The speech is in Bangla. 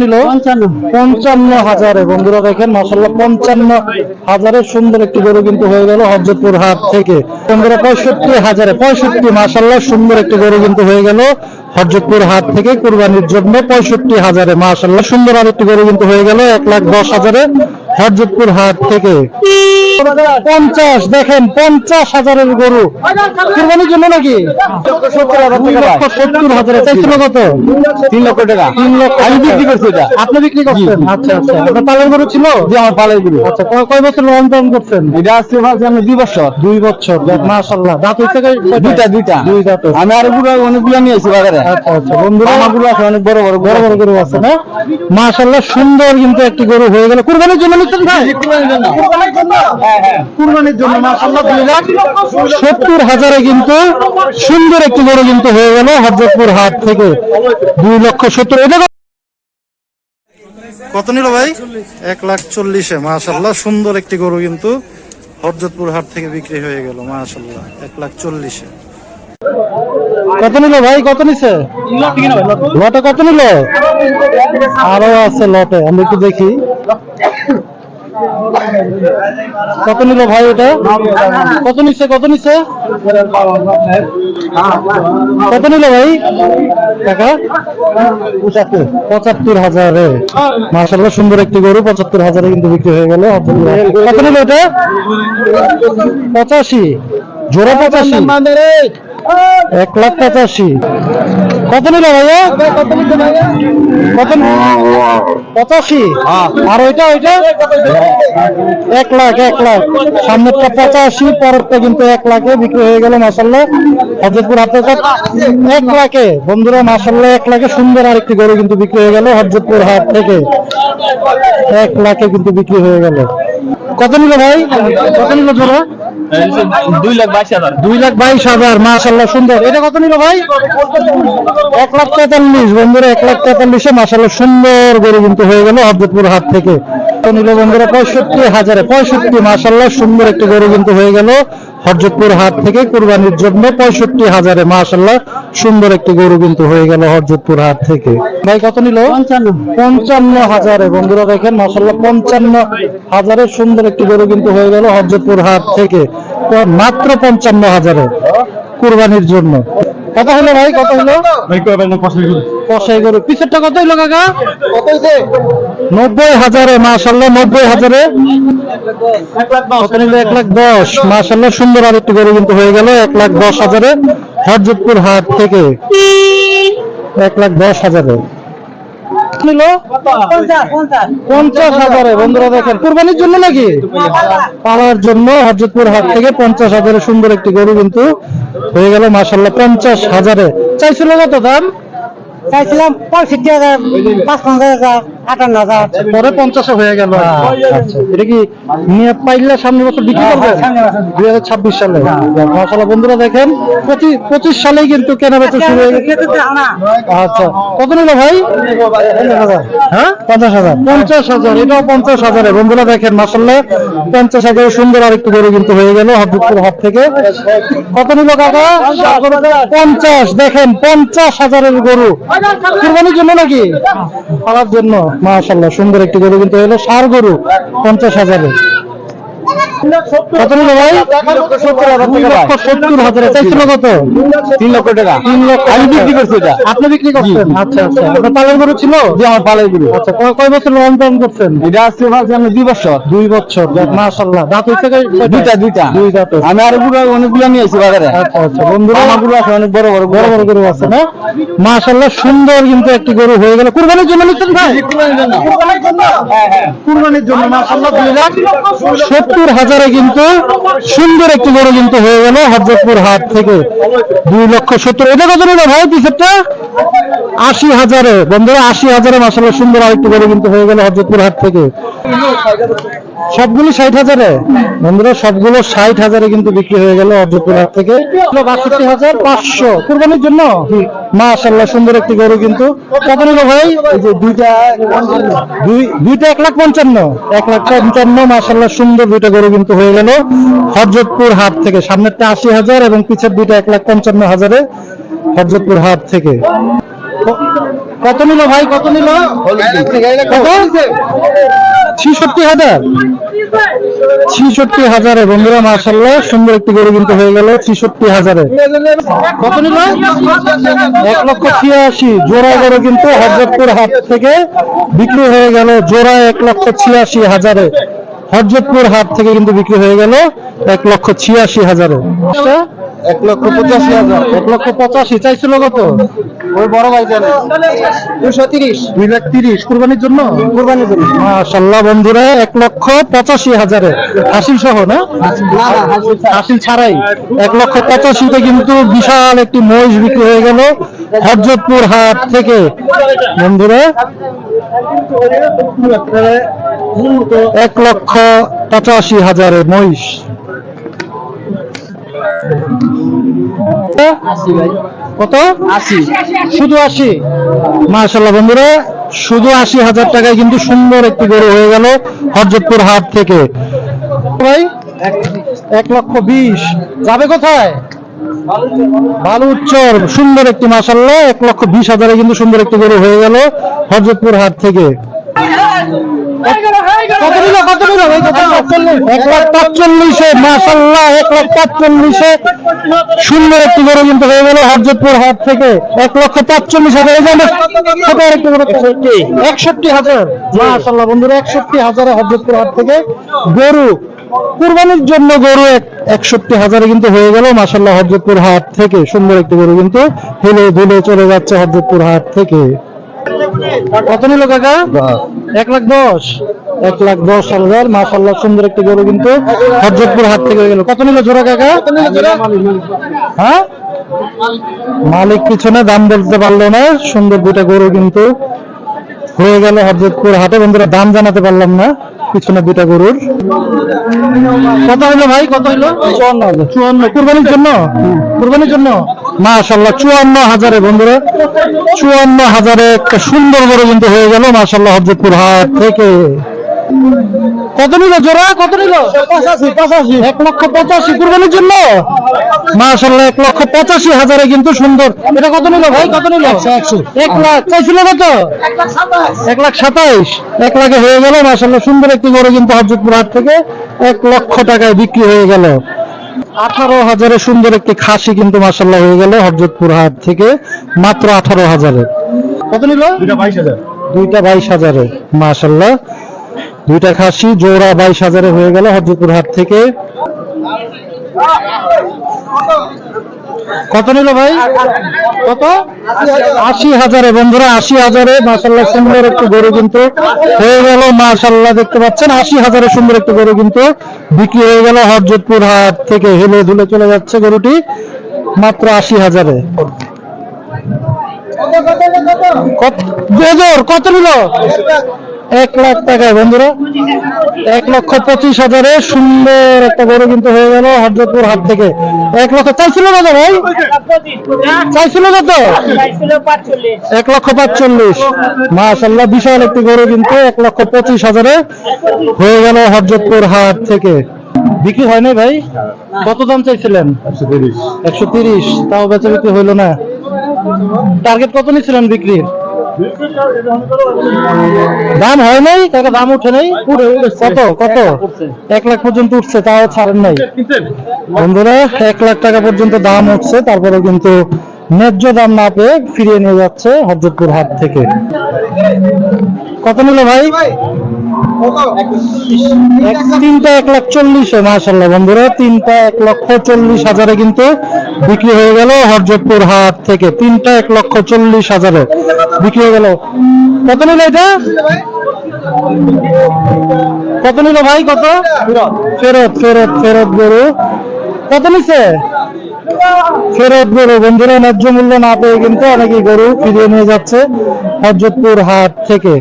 নিল? পঞ্চান্ন। হাজারে। বন্ধুরা দেখেন মাসাল্লাহ পঞ্চান্ন হাজারে সুন্দর একটি গরু কিন্তু হয়ে গেল হজরতপুর হাট থেকে। বন্ধুরা পঁয়ষট্টি হাজারে পঁয়ষট্টি মাসাল্লাহ সুন্দর একটি গরু কিন্তু হয়ে গেল হাট থেকে কুরবানির জন্য পঁয়ষট্টি হাজারে। মাসাল্লাহ সুন্দর আর একটি গরু কিন্তু হয়ে গেল এক লাখ দশ হাজারে। হরজতপুর হাট থেকে পঞ্চাশ দেখেন পঞ্চাশ হাজারের গরু। কুরবানির জন্য নাকি? সত্তর হাজারে। চাইছিল কত? তিন লক্ষ টাকা। তিন লক্ষ আমি বিক্রি করছি এটা। আপনি বিক্রি করছেন? আচ্ছা আচ্ছা। আপনার পালের গরু ছিল? যে আমার পালাই দিল আচ্ছা কয়- বছর লালন পালন করছেন? এটা ভাবছি আমি দুই বছর। দুই বছর মাশাল্লাহ দাঁত কয়টা? দুইটা দুইটা। দুই দাঁত আমি আরগুলো অনেকগুলো নিয়ে এসেছি বাজারে। আচ্ছা আচ্ছা বন্ধুরা। আমাগুলো আছে অনেক বড় বড় বড় বড় গরু আছে না? মাশাল্লাহ সুন্দর কিন্তু একটি গরু হয়ে গেল। কুরবানির জন্য নিচ্ছেন ভাই? কুরবানির জন্য। মাশাল্লাহ দুই লাখ সত্তর হাজারে কিন্তু সুন্দর একটি গরু কিন্তু হয়ে গেল হজরতপুর হাট থেকে দুই লক্ষ সত্তর। এটা কত- কত নিল ভাই? এক লাখ চল্লিশে মাশাল্লাহ সুন্দর একটি গরু কিন্তু হরজতপুর হাট থেকে বিক্রি হয়ে গেল মাশাল্লাহ এক লাখ চল্লিশে। কত নিল ভাই? কত নিছে? লটে কত নিল? আরও আছে লটে আমি একটু দেখি। কত নিল ভাই এটা কত নিচ্ছে কত নিচ্ছে? কত নিল ভাই? টাকা? পঁচাত্তর। হাজারে। মার্শাল্লাহ সুন্দর একটি গরু পঁচাত্তর হাজারে কিন্তু বিক্রি হয়ে গেল। কত নিল এটা পঁচাশি। জোড়া পঁচাশি। এক লাখ পঁচাশি। কত নিল ভাইয়া? কত পঁচাশি। আর ওইটা ওইটা? এক লাখ এক লাখ। সামনেরটা পঁচাশি, পরেরটা কিন্তু এক লাখে বিক্রি হয়ে গেল মাসাল্লাহ হজরতপুর এক লাখে। বন্ধুরা মাসাল্লাহ এক লাখে সুন্দর আরেকটি গরু কিন্তু বিক্রি হয়ে গেল হজরতপুর হাট থেকে। এক লাখে কিন্তু বিক্রি হয়ে গেল। কত নিল ভাই? কত নিল জোড়া সুন্দর। হয়ে হাত থেকে। বন্ধুরা, পঁয়ষট্টি হাজারে, পঁয়ষট্টি মাসাল্লাহ সুন্দর একটি গরু কিন্তু হয়ে গেল হরজতপুর হাট থেকে কুরবানির জন্য পঁয়ষট্টি হাজারে মাসাল্লাহ সুন্দর একটি গরু কিন্তু হয়ে গেল হরজতপুর হাট থেকে। ভাই কত নিল? পঞ্চান্ন। হাজারে। বন্ধুরা দেখেন মাসাল্লাহ পঞ্চান্ন হাজারে সুন্দর একটি গরু কিন্তু হয়ে গেল হরজতপুর হাট থেকে। মাত্র পঞ্চান্ন হাজারে কুরবানির জন্য। কত হলো ভাই? কত হলো? কষাই গরু। পিছেরটা কত হলো কাকা? কত হয়েছে নব্বই হাজারে মাসাল্লাহ নব্বই হাজারে। কত নিল? এক লাখ দশ। মাসাল্লাহ সুন্দর আর একটি গরু কিন্তু হয়ে গেল এক লাখ দশ হাজারে। হরজতপুর হাট থেকে এক লাখ দশ হাজারে। নিল পঞ্চাশ। হাজারে। বন্ধুরা দেখেন কোরবানির জন্য নাকি? পালার জন্য হরজতপুর হাট থেকে পঞ্চাশ হাজারে সুন্দর একটি গরু কিন্তু হয়ে গেল মাসাল্লাহ পঞ্চাশ হাজারে। চাইছিল কত দাম? চাইছিলাম পঁয়ষট্টি হাজার পাঁচপন্ন হাজার আটান্ন হাজার। পরে পঞ্চাশে হয়ে গেল। আচ্ছা এটা কি নিয়ে পাইলে সামনে বছর বিক্রি করবে? দুই হাজার ছাব্বিশ সালে। মাসাল্লাহ বন্ধুরা দেখেন পঁচিশ সালেই কিন্তু কেনা বেচা শুরু হয়ে গেছে। আচ্ছা কত নিল ভাই? হ্যাঁ? পঞ্চাশ হাজার। পঞ্চাশ হাজার এটাও পঞ্চাশ হাজারে। বন্ধুরা দেখেন মাসাল্লাহ পঞ্চাশ হাজার সুন্দর আরেকটু গরু কিন্তু হয়ে গেল হরদপুর হাট থেকে। কত নিল কাকা? পঞ্চাশ দেখেন পঞ্চাশ হাজারের গরু। কুরবানির জন্য নাকি? পালার জন্য। মাশাল্লাহ সুন্দর একটি গরু কিন্তু হলো। সার গরু, পঞ্চাশ হাজারে কত নিল ভাই? দুই লক্ষ সত্তর হাজারে চাইছিল কত? তিন লক্ষ টাকা। তিন লক্ষ আমি বিক্রি করছি এটা। আপনি বিক্রি করছেন? আচ্ছা আচ্ছা। আপনার পালের গরু ছিল? আমার আচ্ছা কয়- কয় বছর লালন পালন করছেন? এটা আসছে ভাবছি আমি দুই বছর। দুই বছর। মাশাল্লাহ দাঁত হইতে দুইটা দুইটা। দুই দাঁত আমি আরগুলো অনেকগুলো নিয়ে এসেছি বাজারে। আচ্ছা আচ্ছা। বন্ধুরা আমাগুলো আছে অনেক বড় বড় বড় বড় গরু আছে না? মাশাল্লাহ সুন্দর কিন্তু একটি গরু হয়ে গেল। কুরবানির জন্য নিচ্ছেন ভাই? কুরবানির জন্য। মাশাল্লাহ দুই লাখ সত্তর হাজারে কিন্তু সুন্দর একটি বড় কিন্তু হয়ে গেল হজরতপুর হাট থেকে দুই লক্ষ সত্তর। এটা কত নিল ভাই পিছেরটা আশি হাজারে, বন্ধুরা, আশি হাজারে মাসাল্লাহ সুন্দর আরেকটি বড় কিন্তু হয়ে গেল হজরতপুর হাট থেকে। সবগুলো ষাট হাজারে? বন্ধুরা, সবগুলো ষাট হাজারে কিন্তু বিক্রি হয়ে গেল অর্ধপুর থেকে। বাষট্টি হাজার পাঁচশো। কুরবানির জন্য? মাশাল্লাহ সুন্দর একটি গরু কিন্তু। কত নিল ভাই? দুইটা এক লাখ পঞ্চান্ন। এক লাখ পঞ্চান্ন মাশাল্লাহ সুন্দর দুইটা গরু কিন্তু হয়ে গেল। হরজতপুর হাট থেকে সামনেরটা আশি হাজার এবং পিছের দুইটা এক লাখ পঞ্চান্ন হাজারে হরজতপুর হাট থেকে। কত নিল ভাই? কত নিল? ছিষট্টি হাজার। ছিষট্টি হাজারে, বন্ধুরা মার্শাল্লাহ সুন্দর একটি গরু কিন্তু হয়ে গেল ছিষট্টি হাজারে। কত নিল? এক লক্ষ ছিয়াশি। জোড়া গরু কিন্তু হরজতপুর হাট থেকে বিক্রি হয়ে গেল। জোড়া এক লক্ষ ছিয়াশি হাজারে। হরজতপুর হাট থেকে কিন্তু বিক্রি হয়ে গেল এক লক্ষ ছিয়াশি হাজারে। এক লক্ষ পঁচাশি হাজার। এক লক্ষ পঁচাশি চাইছিল কত? ওই বড় ভাই জানে। দুশো তিরিশ। দুই লাখ তিরিশ কুরবানির জন্য? কোরবানির জন্য। মাশাল্লাহ বন্ধুরা এক লক্ষ পঁচাশি হাজারে। হাসিল সহ না? হাসিল ছাড়াই। এক লক্ষ পঁচাশিতে কিন্তু বিশাল একটি মহিষ বিক্রি হয়ে গেল হরজতপুর হাট থেকে। বন্ধুরা এক লক্ষ পঁচাশি হাজারে মহিষ। কত? আশি। শুধু আশি? মাশাল্লাহ বন্ধুরা, শুধু আশি হাজার টাকায় কিন্তু সুন্দর একটি গরু হয়ে গেল হরজতপুর হাট থেকে। ভাই, এক লক্ষ বিশ। যাবে কোথায়? ভালো উচ্চর, সুন্দর একটি মাসাল্লাহ এক লক্ষ বিশ হাজারে কিন্তু সুন্দর একটি গরু হয়ে গেল হরজতপুর হাট থেকে। কত নিল কত নিল ভাই কত এক লাখ পাঁচচল্লিশে মাসাল্লাহ এক লাখ পাঁচচল্লিশে সুন্দর একটি গরু কিন্তু হয়ে গেল হরজতপুর হাট থেকে। এক লক্ষ পাঁচচল্লিশ হাজার। এই যে ছোট আরেকটি গরু একষট্টি হাজার। মাসাল্লাহ বন্ধুরা একষট্টি হাজারে হরজতপুর হাট থেকে গরু। কুরবানির জন্য গরু একষট্টি হাজারে কিন্তু হয়ে গেল মাসাল্লাহ হরজতপুর হাট থেকে। সুন্দর একটি গরু কিন্তু হেলে ধুলে চলে যাচ্ছে হরজতপুর হাট থেকে। কত নিল কাকা? এক লাখ দশ। এক লাখ দশ হাজার মাসাল্লাহ সুন্দর একটি গরু কিন্তু হজরতপুর হাট থেকে হয়ে গেল। কত নিল জোড়া কাকা? হ্যাঁ? মালিক পিছনে দাম বলতে পারল না সুন্দর দুটা গরু কিন্তু হয়ে গেল হরজতপুর হাটে বন্ধুরা দাম জানাতে পারলাম না। পিছনে দুটা গরুর। কত হলো ভাই? কত হলো? চুয়ান্ন হাজার। চুয়ান্ন। কুরবানির জন্য? কুরবানির জন্য? মাশাল্লাহ চুয়ান্ন হাজারে বন্ধুরা। চুয়ান্ন হাজারে একটা সুন্দর বড় কিন্তু হয়ে গেল মাশাল্লাহ হরজতপুর হাট থেকে। কত নিল জোড়া? কত নিল? এক লক্ষ পঁচাশি কুরবানির জন্য? মাশাল্লাহ এক লক্ষ পঁচাশি হাজারে কিন্তু সুন্দর। এটা কত নিল ভাই? কত নিল? এক লাখ। চাইছিল কত? এক লাখ সাতাইশ। এক লাখে হয়ে গেল মাশাল্লাহ সুন্দর একটি গরু কিন্তু হরজতপুর হাট থেকে এক লক্ষ টাকায় বিক্রি হয়ে গেল। আঠারো হাজারে সুন্দর একটি খাসি কিন্তু মাসাল্লাহ হয়ে গেল হরজতপুর হাট থেকে মাত্র আঠারো হাজারে। কত নিল? দুইটা বাইশ হাজার। দুইটা বাইশ হাজারে মাসাল্লাহ দুইটা খাসি, জোড়া বাইশ হাজারে হয়ে গেল হরজতপুর হাট থেকে। কত নিল ভাই? কত? আশি হাজারে বন্ধুরা, আশি হাজারে। মাসাল্লাহ সুন্দর একটি গরু কিন্তু হয়ে গেল। মাসাল্লাহ দেখতে পাচ্ছেন, আশি হাজারে সুন্দর একটি গরু কিন্তু বিক্রি হয়ে গেল হরজতপুর হাট থেকে। হেলে ধুলে চলে যাচ্ছে গরুটি, মাত্র আশি হাজারে। কত নিল? এক লাখ টাকায়, বন্ধুরা। এক লক্ষ পঁচিশ হাজারে সুন্দর একটা গরু কিন্তু হয়ে গেল হরজতপুর হাট থেকে। এক লক্ষ, চাইছিল কত ভাই? চাইছিল কত এক লক্ষ পাঁচচল্লিশ। মাশাল্লাহ বিশাল একটি গরু কিন্তু এক লক্ষ পঁচিশ হাজারে হয়ে গেল হরজতপুর হাট থেকে। বিক্রি হয় নাই ভাই? কত দাম চাইছিলেন? একশো তিরিশ। তাও বেচা বিক্রি হইল না। টার্গেট কত নিচ্ছিলেন বিক্রির? দাম হয় নাই তাকে দাম উঠে নাই। কত কত? এক লাখ পর্যন্ত উঠছে, তাও ছাড়েন নাই। বন্ধুরা, এক লাখ টাকা পর্যন্ত দাম উঠছে তারপরে কিন্তু ন্যায্য দাম না পেয়ে ফিরিয়ে নিয়ে যাচ্ছে হরজতপুর হাট থেকে। কত নিল ভাই? তিনটা এক লাখ চল্লিশে মাসাল্লাহ বন্ধুরা। তিনটা এক লক্ষ চল্লিশ হাজারে কিন্তু বিক্রি হয়ে গেল হরজতপুর হাট থেকে। তিনটা এক লক্ষ চল্লিশ হাজারে বিক্রি হয়ে গেল। কত নিল এটা? কত নিল ভাই কত? ফেরত ফেরত ফেরত গরু। কত নিছে? ফেরত গরু। বন্ধুরা, ন্যায্য মূল্য না পেয়ে কিন্তু অনেকেই গরু ফিরিয়ে নিয়ে যাচ্ছে হরজতপুর হাট থেকে।